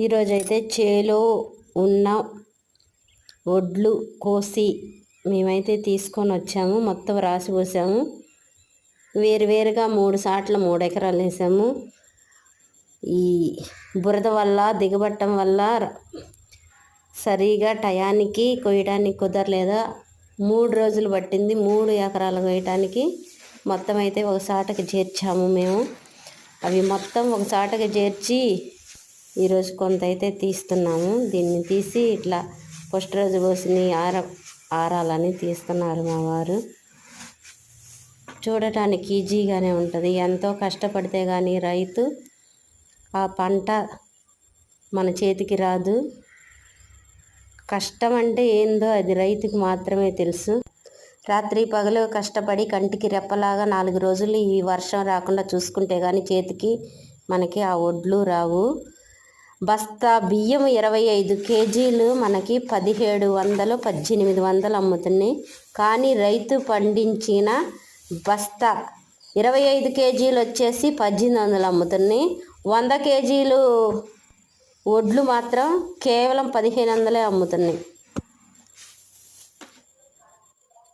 ఈరోజైతే చేలో ఉన్న వడ్లు కోసి మేమైతే తీసుకొని వచ్చాము. మొత్తం రాసి పోసాము. వేరువేరుగా మూడు సాట్ల మూడు ఎకరాలు వేసాము. ఈ బురద వల్ల దిగబట్టం వల్ల సరిగా టయానికి కొయ్యడానికి కుదరలేదా? మూడు రోజులు పట్టింది. మూడు ఎకరాలు కొయ్యడానికి మొత్తం అయితే ఒక సాటకి చేర్చాము మేము. అవి మొత్తం ఒక సాటకి చేర్చి ఈరోజు కొంత అయితే తీస్తున్నాము. దీన్ని తీసి ఇట్లా ఫస్ట్ రోజు పోసిని ఆర ఆరాలని తీస్తున్నారు మా వారు. చూడటానికి ఈజీగానే ఉంటుంది. ఎంతో కష్టపడితే కానీ రైతు ఆ పంట మన చేతికి రాదు. కష్టం అంటే ఏందో అది రైతుకు మాత్రమే తెలుసు. రాత్రి పగలు కష్టపడి కంటికి రెప్పలాగా నాలుగు రోజులు ఈ వర్షం రాకుండా చూసుకుంటే కానీ చేతికి మనకి ఆ ఒడ్లు రావు. బస్తా బియ్యం ఇరవై ఐదు కేజీలు మనకి పదిహేడు వందలు పద్దెనిమిది వందలు అమ్ముతున్నాయి. కానీ రైతు పండించిన బస్తా ఇరవై ఐదు కేజీలు వచ్చేసి పద్దెనిమిది వందలు అమ్ముతున్నాయి. వంద కేజీలు వడ్లు మాత్రం కేవలం పదిహేను వందలే అమ్ముతున్నాయి.